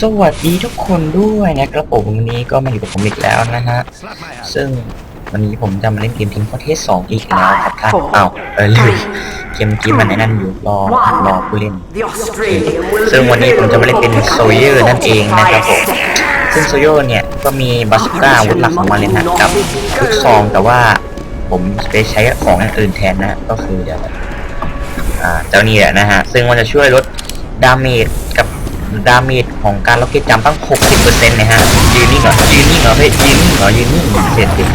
สวัสดีทุกคนด้วยนะครับผมวันนี้ก็มาอยู่กับผมอีกแล้วนะฮะ Slap my hand. ซึ่งวันนี้ผมจะมาเล่นเกมทิ้งประเทศสองอีกแล้วครับท่านอ้าวเออลืมเกมเมื่อกี้มันในนั่นอยู่รอรอผู้เล่น The Australian will ซึ่งวันนี้ผมจะมาเล่นเป็นโซเยอร์นั่นเองนะครับผมซึ่งโซโยเนี่ยก็มีบาสุก้าอาวุธหลักของมันเลยนะกับลูกซองแต่ว่าผมไปใช้ของอย่างอื่นแทนนะก็คือเดี๋ยวอ่าเจ้านี่แหละนะฮะซึ่งมันจะช่วยลดดาเมจกับ ดาเมจของการล็อกเก็ตจัมป์ตั้ง 60%นะฮะยืนนิ่งเหรอยืนนิ่งเหรอเฮ้ยยืนนิ่งเหรอยืนนิ่งเสร็จเสร็จ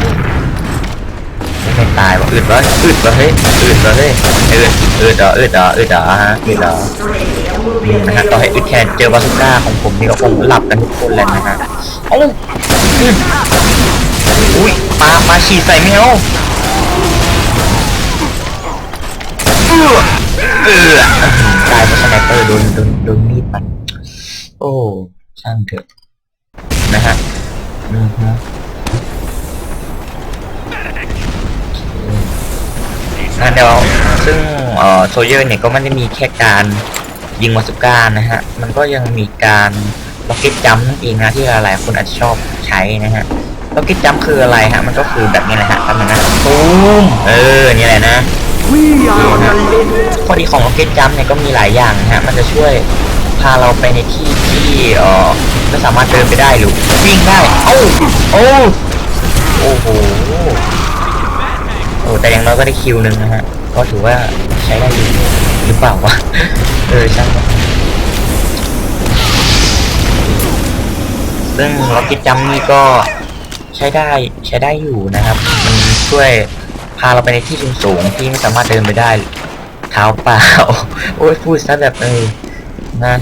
ไม่ตายวะอึดวะอึดวะเฮ้ยอึดวะเฮ้ยอึดอึดเหรออึดเหรออึดเหรอฮะอึดเหอะนะฮะต่อให้อึดแทนเจอบาสุก้าของผมนี่ก็คงหลับกันทุกคนแหละนะฮะเอ้าอืมอุ้ยปลาปลาฉีดใส่แมวเออเออตายเพราะสไนเปอร์โดนโดนโดนมีดมัน โอ้ช่างเถอะนะฮะอือฮะนะเดี๋ยวซึ่งเอ่อโซเยอร์เนี่ยก็ไม่ได้มีแค่การยิงมาสุก้านะฮะ มันก็ยังมีการล็อกเก็ตจัมนั่นเองนะที่หลายๆคนอาจจะชอบใช้นะฮะล็อกเก็ตจัมคืออะไรฮะ มันก็คือแบบนี้แหละฮะทำนะตูมเออ นี่แหละนะ We are the limit. ข้อดีของล็อกเก็ตจัมเนี่ยก็มีหลายอย่างนะฮะ มันจะช่วยพาเราไปในที่ที่เออไม่สามารถเดินไปได้หรือวิ่งได้เอ้าโอ้โอ้โหโอ้แต่อย่างน้อยก็ได้คิวหนึ่งนะฮะก็ถือว่าใช้ได้ดีหรือเปล่าวะเออช่างซึ่งล็อกก็ตจัมนี่ก็ใช้ได้ใช้ได้อยู่นะครับ มันช่วยพาเราไปในที่สูงสูงที่ไม่สามารถเดินไปได้เท้าเปล่า โอ้ยพูดซะแบบเออ นะ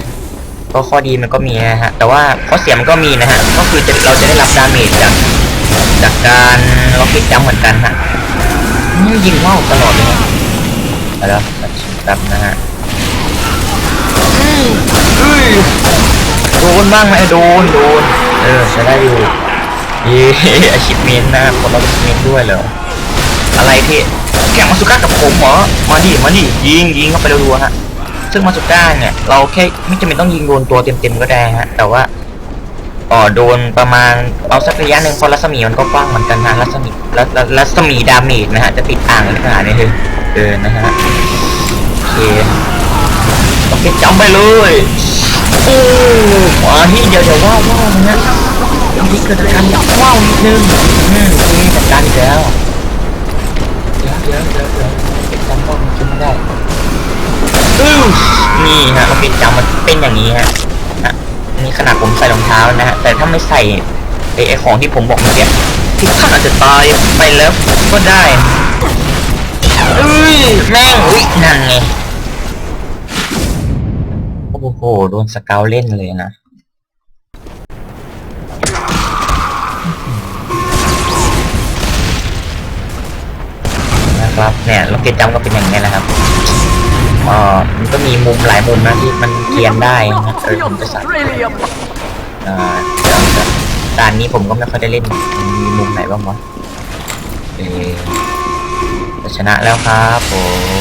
ก็ข้อดีมันก็มีนะฮะ แต่ว่าข้อเสียมันก็มีนะฮะ ก็คือจะเราจะได้รับดาเมจจากจากการล็อกเก็ตจัมเหมือนกันฮะอืมยิงว่าวตลอดเลยนะเอาแล้วตัดชิ้นแป๊บนะฮะอืมเอ้ยโดนบ้างไหมโดนโดน เออใช้ได้อยู่เย่อาชิพเมนนะคนเราเป็นเมนด้วยเหรออะไรที่แข่งมาสุก้ากับผมเหรอ มาดิมาดิยิงยิงเข้าไปรัวๆฮะ ซึ่งมาสุก้าเนี่ย เราแค่ไม่จำเป็นต้องยิงโดนตัวเต็มๆก็ได้ฮะ แต่ว่าอ๋อโดนประมาณเอาสักระยะหนึ่งเพราะรัศมีมันก็กว้างเหมือนกันนะรัศมีรัศรัศมีดาเมจนะฮะจะติดอ่างในขนาดนี้เลยเออนะฮะโอเคโอเคจำไปเลยโอ้มาที่เดี๋ยวเดี๋ยวว้าวว้าวนะฮะมีเกิดการว้าวนิดนึงอืมมีจัดการอีกแล้วเดี๋ยวเดี๋ยวเดี๋ยวเดี๋ยวจำต้องกินไม่ได้ อื้อนี่ฮะเราเป็นจำมันเป็นอย่างนี้ฮะนี่ขนาดผมใส่รองเท้านะฮะแต่ถ้าไม่ใส่ไอ้ของที่ผมบอกเมื่อกี้ที่ท่านอาจจะตายไปแล้วก็ได้เอ้ยแม่งอุ้ยนั่นไงโอ้โหโดนสเกลเล่นเลยนะนะครับเนี่ยล็อกเก็ตจัมก็เป็นอย่างนี้แหละครับ เอ่อมันก็มีมุมหลายมุมนะที่มันเกียนได้นะเออผมจะสั่น Australia. อ่าด่านนี้ผมก็ไม่ค่อยได้เล่นมีมุมไหนบ้างวะเออจะชนะแล้วครับผ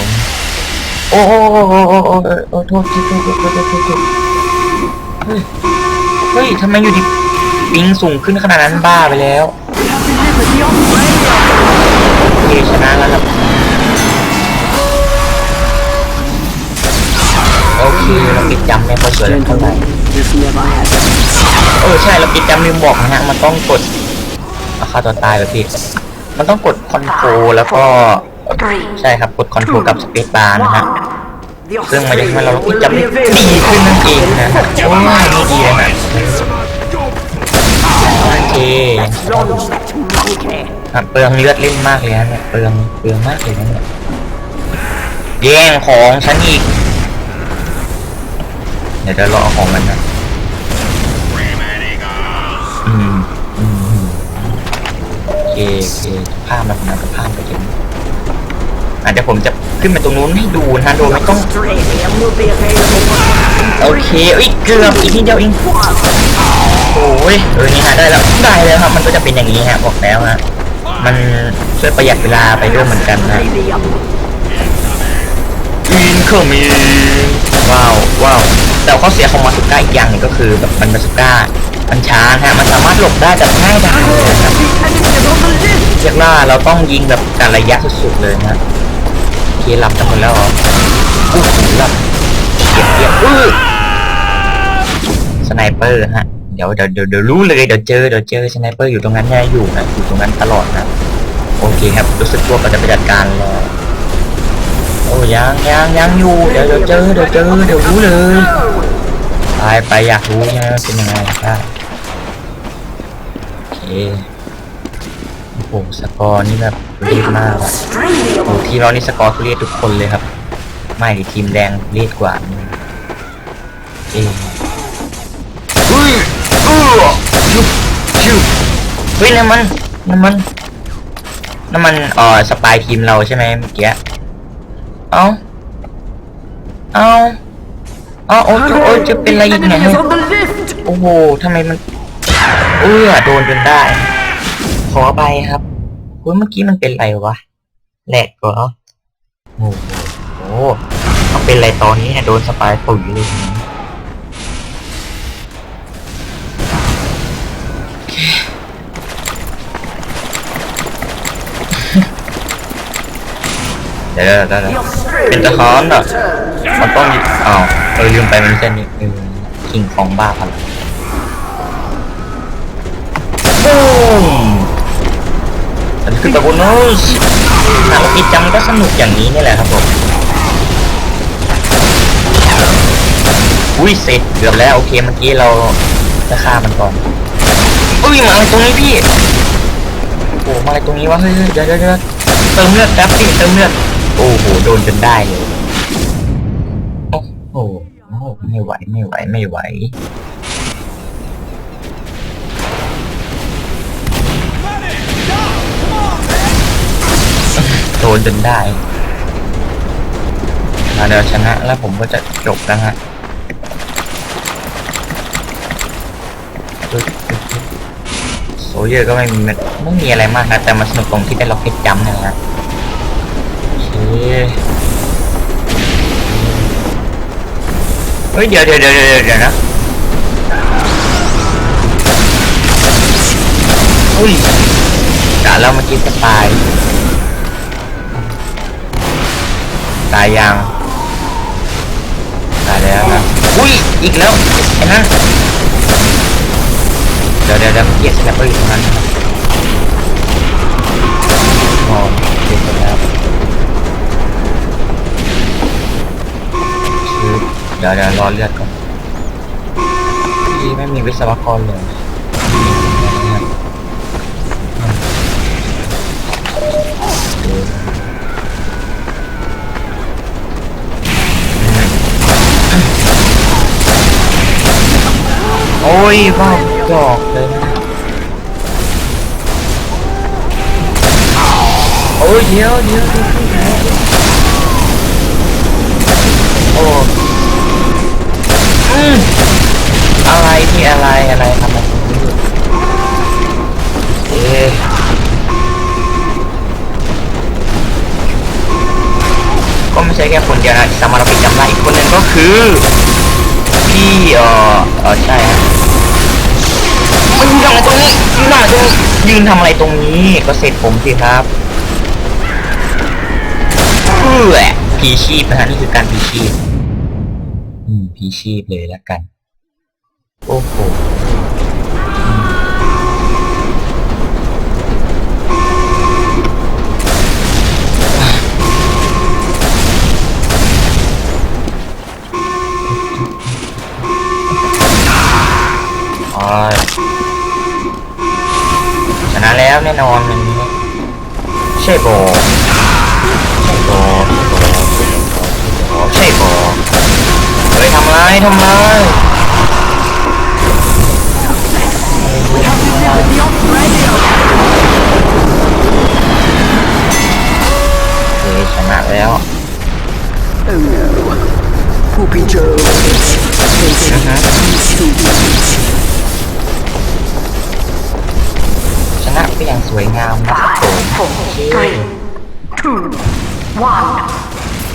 มโอ้โอ้โอ้โโอ้โอ้โอ้โทษทีโทษโทษโทษโทษโทษเฮ้ยเฮ้ยทำไมอยู่ดีปิงสูงขึ้นขนาดนั้นบ้าไปแล้วโอเคชนะแล้วครับ โอเคเราปิดจำไม่ค่อยสวยเท่าไหร่เออใช่เราปิดจำลืมบอกนะฮะมันต้องกดเอาฆ่าตัวตายแบบพี่มันต้องกดคอนโทรลแล้วก็ใช่ครับกดคอนโทรลกับสเปซบาร์นะฮะซึ่งมันจะทำให้เราปิดจำดีขึ้นนั่นเองนะฮะโอ้ยนี่ดีเลยนะโอเคระเปลืองเลือดเล่นมากเลยนะเนี่ยเปลืองเปลืองมากเลยนะเนี่ยแย่งของฉันอีก เดี๋ยวจะรอของมันนะอืมอืมโอเคโอเคภาพมันนะจะภาพไปถึงอะเดี๋ยวผมจะขึ้นไปตรงนู้นให้ดูนะโดยไม่ต้อง โอเคเอ้ยเกือบอีกนิดเดียวเองโอ้ยเออนี่ฮะได้แล้วได้แล้วครับมันก็จะเป็นอย่างนี้ฮะบอกแล้วฮะมันช่วยประหยัดเวลาไปด้วยเหมือนกันนะ Australia. ก้อีกอย่างหนึ่งก็คือแบบมันมาสุก้ามันช้าฮะมันสามารถหลบได้แบบง่ายดายเลยนะครับเรียกว่าเราต้องยิงแบบการระยะสุดๆเลยนะเคหลับทั้งหมดแล้วเหรออู้หูหลับเฉียบเฉียบอื้อสไนเปอร์ฮะเดี๋ยวเดี๋ยวเดี๋ยวเดี๋ยวรู้เลยเดี๋ยวเจอเดี๋ยวเจอสไนเปอร์อยู่ตรงนั้นแน่อยู่นะอยู่ตรงนั้นตลอดนะโอเคครับรู้สึกตัวก็จะไปจัดการแล้วโอ้ยังยังยังอยู่เดี๋ยวเดี๋ยวเจอเดี๋ยวเจอเดี๋ยวรู้เลย ไปไปอยากรู้ใช่ไหมว่าเป็นยังไงครับโอเคโอ้โหสกอร์นี่แบบรีบมากอะโอ้โอ้ทีมเรานี่สกอร์ทุเรียดทุกคนเลยครับ ไม่ทีมแดงเรียดกว่าเองเฮ้ยเออชุบชุบเฮ้ยนั่นมันนั่นมันนั่นมันเอ่อสปายทีมเราใช่ไหมเมื่อกี้ เอาเอา เอ้าโอ้ยโอ้ยจะเป็นอะไรอีกเนี่ย Enemies on the left! โอ้โหทำไมมันเออโดนจนได้ ขอไปครับเฮ้ยเมื่อกี้มันเป็นไรวะแหลกเหรอโอ้โหโอ้โหมันเป็นไรตอนนี้เนี่ยโดนสปายตุ๋ยเลย เดี๋ยวเดี๋ยวเดี๋ยวเป็นทหารอะมันต้องมีอ้าวเออลืมไปมันไม่ใช่นี่เออคิงของบ้าพลังบูมอันนี้คือตะโกนสหนังอีจำก็สนุกอย่างนี้นี่แหละครับผมอุ้ยเสร็จเกือบแล้วโอเคเมื่อกี้เราจะฆ่ามันก่อนอุ้ยมาอะไรตรงนี้พี่โอ้มาอะไรตรงนี้วะเฮ้ยเฮ้ยเดี๋ยวเดี๋ยวเดี๋ยวเติมเลือดแป๊บพี่เติมเลือด โอ้โห โดนจนได้เลย โอ้โหไม่ไหว ไม่ไหว ไม่ไหว โดนจนได้มาเดี๋ยวชนะแล้วผมก็จะจบแล้วฮะโซเยอร์ก็ไม่มีไม่มีอะไรมากนะ แต่มันสนุกตรงที่ได้ล็อกเก็ตจัมป์นะฮะ เคเฮ้ยเดี๋ยวเดี๋ยวเดี๋ยวเดี๋ยวเดี๋ยวนะอุ้ยกะแล้วเมื่อกี้จะตาย ตายยัง ตายแล้วนะอุ้ย อีกแล้วไอ้นั่นเดี๋ยวเดี๋ยวเดี๋ยวเมื่อกี้สแนปเปอร์อยู่ตรงนั้นครับ เดี๋ยวเดี๋ยวรอเลือดก่อนพี่ไม่มีวิศวกรเลยโอ้ยบ้าจอกเลยนะโอ้ยเดี๋ยวเดี๋ยวเดี๋ยวโอ้ อะไรที่อะไรอะไรทำไมถึงไม่หยุดเอ๊ะก็ไม่ใช่แค่คนเดียวนะที่สามารถเราไปจำได้อีกคนหนึ่งก็คือ พี่เออเออใช่ฮะมันยืนทำอะไรตรงนี้ยืนทำอะไรตรงนี้ยืนทำอะไรตรงนี้ก็เสร็จผมสิครับเพื่อพีชีพนะฮะนี่คือการพีชีพ อืมพีชีพเลยล้วกัน โอ้โหชนะแล้วแน่นอนอย่างนี้ใช่บอใช่บอใช่บอเฮ้ย ทำไรทำไรเฮ้ยชนะแล้ว Oh no. Poopy Joe. นะฮะ Too easy. ชนะไปอย่างสวยงามนะครับผม Five, four, three, two, one.